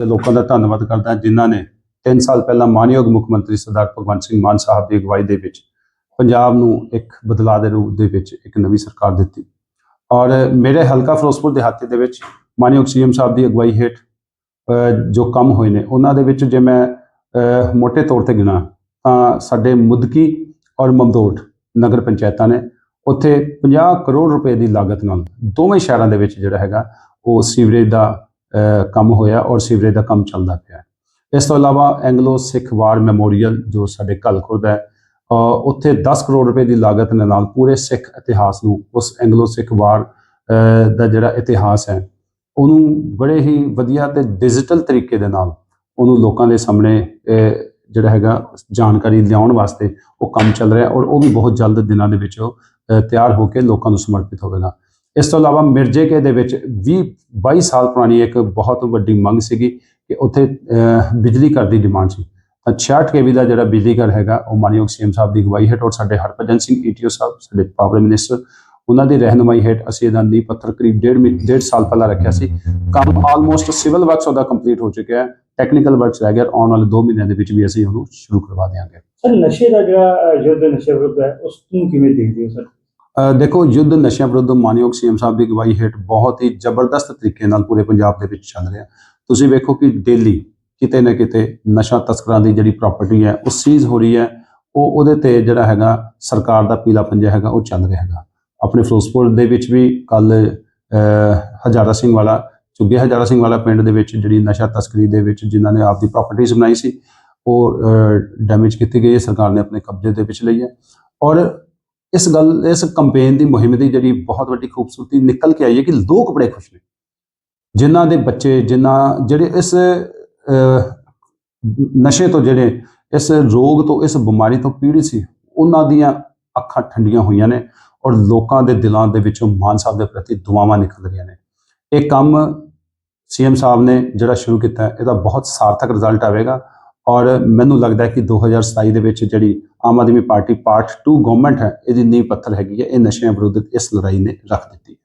ਤੇ ਲੋਕਾਂ ਦਾ ਧੰਨਵਾਦ ਕਰਦਾ ਜਿਨ੍ਹਾਂ ਨੇ 3 ਸਾਲ ਪਹਿਲਾਂ ਮਾਨਯੋਗ ਮੁੱਖ ਮੰਤਰੀ ਸਰਦਾਰ ਭਗਵੰਤ ਸਿੰਘ ਮਾਨ ਸਾਹਿਬ ਦੀ ਅਗਵਾਈ ਦੇ ਵਿੱਚ ਪੰਜਾਬ ਨੂੰ ਇੱਕ ਬਦਲਾਅ ਦੇ ਰੂਪ ਦੇ ਵਿੱਚ ਇੱਕ ਨਵੀਂ ਸਰਕਾਰ ਦਿੱਤੀ। ਔਰ ਮੇਰੇ ਹਲਕਾ ਫਿਰੋਜ਼ਪੁਰ ਦਿਹਾਤੀ ਦੇ ਵਿੱਚ ਮਾਨਯੋਗ ਸੀਐਮ ਸਾਹਿਬ ਦੀ ਅਗਵਾਈ ਹੇਠ ਜੋ ਕੰਮ ਹੋਏ ਨੇ ਉਹਨਾਂ ਦੇ ਵਿੱਚ ਜੇ ਮੈਂ ਅ, ਮੋٹے ਤੌਰ ਤੇ ਗਿਣਾ ਤਾਂ ਸਾਡੇ ਮੁਦਕੀ ਔਰ ਮਮਦੋਟ ਨਗਰ ਪੰਚਾਇਤਾਂ ਨੇ ਉੱਥੇ 50 ਕਰੋੜ ਰੁਪਏ ਦੀ ਲਾਗਤ ਨਾਲ ਦੋਵੇਂ ਸ਼ਹਿਰਾਂ ਦੇ ਵਿੱਚ ਜਿਹੜਾ ਹੈਗਾ ਉਹ ਸੀਵਰੇਜ ਦਾ ਕੰਮ ਹੋਇਆ ਔਰ ਸੀਵਰੇਜ ਦਾ ਕੰਮ ਚੱਲਦਾ ਪਿਆ ਇਸ ਤੋਂ ਇਲਾਵਾ ਐਂਗਲੋ ਸਿੱਖ ਵਾਰ ਮੈਮੋਰੀਅਲ ਜੋ ਸਾਡੇ ਕਲਖੁਰਦ ਹੈ ਉੱਥੇ 10 ਕਰੋੜ ਰੁਪਏ ਦੀ ਲਾਗਤ ਦੇ ਨਾਲ ਪੂਰੇ ਸਿੱਖ ਇਤਿਹਾਸ ਨੂੰ, ਉਸ ਐਂਗਲੋ ਸਿੱਖ ਵਾਰ ਦਾ ਜਿਹੜਾ ਇਤਿਹਾਸ ਹੈ, ਉਹਨੂੰ ਬੜੇ ਹੀ ਵਧੀਆ ਤੇ ਡਿਜੀਟਲ ਤਰੀਕੇ ਦੇ ਨਾਲ ਉਹਨੂੰ ਲੋਕਾਂ ਦੇ ਸਾਹਮਣੇ ਜਿਹੜਾ ਹੈਗਾ ਜਾਣਕਾਰੀ ਲਿਆਉਣ ਵਾਸਤੇ ਉਹ ਕੰਮ ਚੱਲ ਰਿਹਾ ਔਰ ਉਹ ਵੀ ਬਹੁਤ ਜਲਦ ਦਿਨਾਂ ਦੇ ਵਿੱਚ ਉਹ ਤਿਆਰ ਹੋ ਕੇ ਲੋਕਾਂ ਨੂੰ ਸਮਰਪਿਤ ਹੋਵੇਗਾ। ਇਸ ਤੋਂ ਇਲਾਵਾ ਮਿਰਜ਼ੇ ਕੇ ਦੇ ਵਿੱਚ 20 22 ਸਾਲ ਪੁਰਾਣੀ ਇੱਕ ਬਹੁਤ ਵੱਡੀ ਮੰਗ ਸੀਗੀ ਕਿ ਉੱਥੇ ਬਿਜਲੀ ਘਰ ਦੀ ਡਿਮਾਂਡ ਸੀ। ਤਾਂ 66 ਕੇਵੀ ਦਾ ਜਿਹੜਾ ਬਿਜਲੀ ਘਰ ਹੈਗਾ ਉਹ ਮਾਨਯੋਗ ਸੀਐਮ ਸਾਹਿਬ ਦੀ ਅਗਵਾਈ ਹੇਠ ਔਰ ਸਾਡੇ ਹਰਭਜਨ ਸਿੰਘ ਈਟੀਓ ਸਾਹਿਬ ਸਾਡੇ ਪਾਵਰ ਮਿਨਿਸਟਰ ਉਹਨਾਂ ਦੀ ਰਹਿਨਮਾਈ ਹੇਠ ਅਸੀਂ ਇਹਦਾ ਨੀਂਹ ਪੱਥਰ ਕਰੀਬ ਡੇਢ ਮਹੀ- ਡੇਢ ਸਾਲ ਪਹਿਲਾਂ ਰੱਖਿਆ ਸੀ। ਕੰਮ ਆਲਮੋਸਟ ਸਿਵਲ ਵਰਕਸ ਉਹਦਾ ਕੰਪਲੀਟ ਹੋ ਚੁੱਕਿਆ ਹੈ। ਟੈਕਨੀਕਲ ਵਰਕਸ ਰਹਿ ਗਿਆ ਆਉਣ ਵਾਲੇ 2 ਮਹੀਨਿਆਂ ਦੇ ਵਿੱਚ ਵੀ ਅਸੀਂ ਉਹਨੂੰ ਸ਼ੁਰੂ ਕਰਵਾ ਦਿਆਂਗੇ। ਸਰ ਨਸ਼ੇ ਦਾ ਜਿਹੜਾ ਅਹ, ਯੁੱਧ ਨਸ਼ੇ ਵਿਰੁੱਧ ਹੈ ਉਸ ਨੂੰ ਕਿਵੇਂ ਦੇਖਦੇ ਹੋ ਸਰ? ਦੇਖੋ, ਯੁੱਧ ਨਸ਼ਿਆਂ ਵਿਰੁੱਧ ਮਾਨਯੋਗ ਸੀਐਮ ਸਾਹਿਬ ਦੀ ਅਗਵਾਈ ਹੇਠ ਬਹੁਤ ਹੀ ਜ਼ਬਰਦਸਤ ਤਰੀਕੇ ਨਾਲ ਪੂਰੇ ਪੰਜਾਬ ਦੇ ਵਿੱਚ ਚੱਲ ਰਿਹਾ। ਤੁਸੀਂ ਵੇਖੋ ਕਿ ਡੇਲੀ ਕਿਤੇ ਨਾ ਕਿਤੇ ਨਸ਼ਾ ਤਸਕਰਾਂ ਦੀ ਜਿਹੜੀ ਪ੍ਰਾਪਰਟੀ ਹੈ, ਉਹ ਸੀਜ਼ ਹੋ ਰਹੀ ਹੈ। ਉਹ ਉਹਦੇ ਤੇ ਜਿਹੜਾ ਹੈਗਾ, ਸਰਕਾਰ ਦਾ ਪੀਲਾ ਪੰਜਾ ਹੈਗਾ, ਉਹ ਚੱਲ ਰਿਹਾ ਹੈਗਾ। ਆਪਣੇ ਫਿਰੋਜ਼ਪੁਰ ਦੇ ਵਿੱਚ ਵੀ ਕੱਲ ਹਜ਼ਾਰਾ ਸਿੰਘ ਵਾਲਾ, ਚੁੱਗੇ ਹਜ਼ਾਰਾ ਸਿੰਘ ਵਾਲਾ ਪਿੰਡ ਦੇ ਵਿੱਚ ਜਿਹੜੀ ਨਸ਼ਾ ਤਸਕਰੀ ਦੇ ਵਿੱਚ ਜਿਨ੍ਹਾਂ ਨੇ ਆਪਦੀ ਪ੍ਰਾਪਰਟੀਆਂ ਬਣਾਈ ਸੀ, ਉਹ ਡੈਮੇਜ ਕੀਤੀ ਗਈ ਹੈ। ਸਰਕਾਰ ਨੇ ਆਪਣੇ ਕਬਜ਼ੇ ਦੇ ਵਿੱਚ ਲਈ ਹੈ। ਔਰ ਇਸ ਗੱਲ, ਇਸ ਕੈਂਪੇਨ ਦੀ ਮੁਹਿੰਮ ਦੀ ਜਿਹੜੀ ਬਹੁਤ ਵੱਡੀ ਖੂਬਸੂਰਤੀ ਨਿਕਲ ਕੇ ਆਈ ਹੈ ਕਿ ਲੋਕ ਬੜੇ ਖੁਸ਼ ਨੇ। ਜਿਨ੍ਹਾਂ ਦੇ ਬੱਚੇ, ਜਿਨ੍ਹਾਂ ਜਿਹੜੇ ਇਸ ਨਸ਼ੇ ਤੋਂ ਜਿਹੜੇ ਇਸ ਰੋਗ ਤੋਂ, ਇਸ ਬਿਮਾਰੀ ਤੋਂ ਪੀੜਿਤ ਸੀ, ਉਹਨਾਂ ਦੀਆਂ ਅੱਖਾਂ ਠੰਡੀਆਂ ਹੋਈਆਂ ਨੇ ਔਰ ਲੋਕਾਂ ਦੇ ਦਿਲਾਂ ਦੇ ਵਿੱਚੋਂ ਮਾਨ ਸਾਹਿਬ ਦੇ ਪ੍ਰਤੀ ਦੁਆਵਾਂ ਨਿਕਲ ਰਹੀਆਂ ਨੇ। ਇਹ ਕੰਮ ਸੀਐਮ ਸਾਹਿਬ ਨੇ ਜਿਹੜਾ ਸ਼ੁਰੂ ਕੀਤਾ, ਇਹਦਾ ਬਹੁਤ ਸਾਰਥਕ ਰਿਜ਼ਲਟ ਆਵੇਗਾ। ਔਰ ਮੈਨੂੰ ਲੱਗਦਾ ਹੈ ਕਿ 2027 ਦੇ ਵਿੱਚ ਜਿਹੜੀ Aam Aadmi party part 2 government ਹੈ, ਇਹਦੀ ਨੀਂਹ ਪੱਥਰ ਹੈਗੀ ਹੈ, ਇਹ ਨਸ਼ਿਆਂ ਵਿਰੁੱਧ ਇਸ ਲੜਾਈ ਨੇ ਰੱਖ ਦਿੱਤੀ